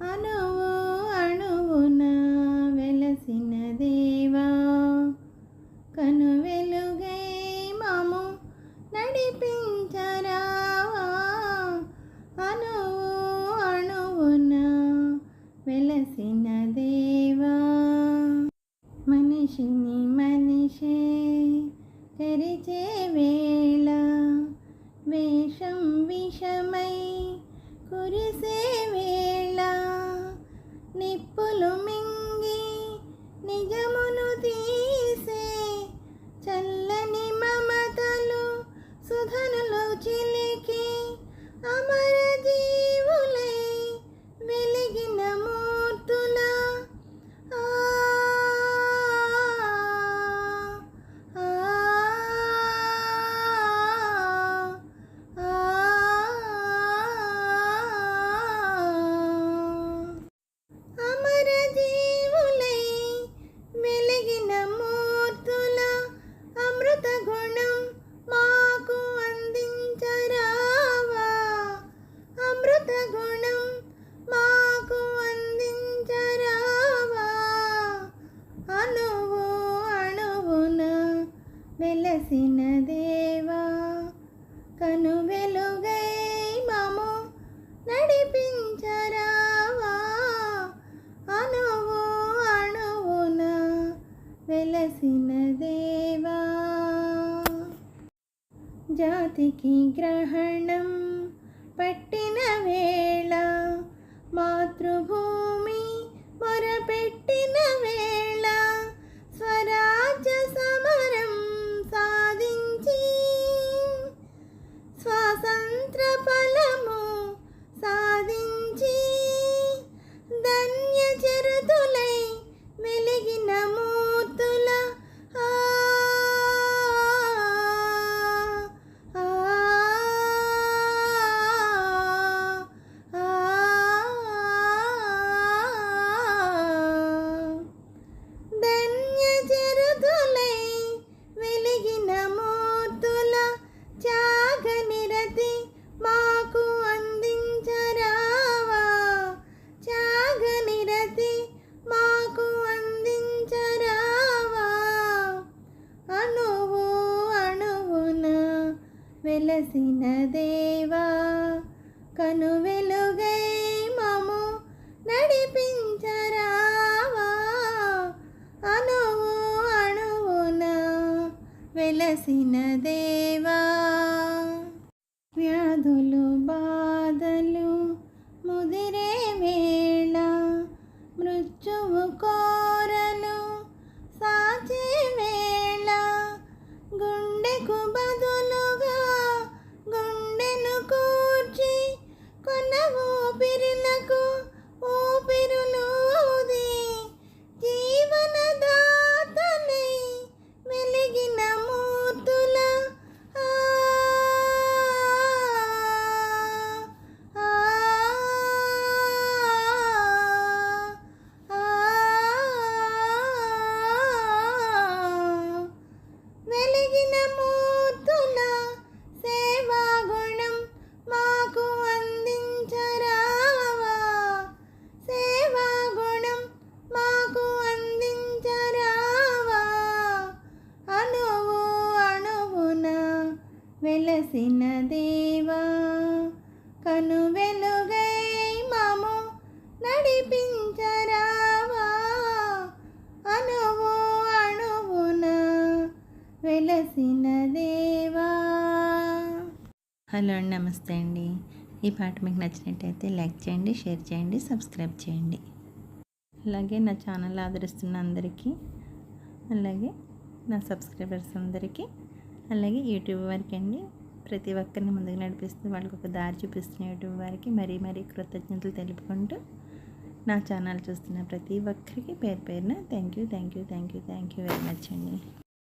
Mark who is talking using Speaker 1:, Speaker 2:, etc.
Speaker 1: అణువు అణువున వెలసిన దేవా కను వెలుగై మము నడిపించరావా అణువు అణువున వెలసిన దేవా మనిషిని మనిషే తెరిచే వేళ వేషం విషమై కురిసే నిప్పులు వెలసిన దేవా కను వెలుగై మము నడిపించరావా. అణువు అణువున వెలసిన దేవా జాతికి గ్రహణం పట్టిన వేళ మాతృభూమి వెలసిన దేవా కను వెలుగై మము నడిపించరావా? అణువు అణువున వెలసిన దేవా వ్యాధులు బాధలు ముదిరే వేళ మృత్యువు కోరలు సాచే వేళ గుండెకు బా వెలసిన దేవా కను వెలుగై మము నడిపించరావా. అణువు అణువున వెలసిన దేవా.
Speaker 2: హలో అండి నమస్తే అండి. ఈ పాట మీకు నచ్చినట్టయితే లైక్ చేయండి షేర్ చేయండి సబ్స్క్రైబ్ చేయండి. అలాగే నా ఛానల్ ఆదరిస్తున్న అందరికీ అలాగే నా సబ్స్క్రైబర్స్ అందరికీ అలాగే యూట్యూబ్ వారికి అండి ప్రతి ఒక్కరిని ముందుకు నడిపిస్తూ వాళ్ళకి ఒక దారి చూపిస్తున్న యూట్యూబ్ వారికి మరీ మరీ కృతజ్ఞతలు తెలుపుకుంటూ నా ఛానల్ చూస్తున్న ప్రతి ఒక్కరికి పేరు పేరున thank you thank you thank you thank you very much అండి.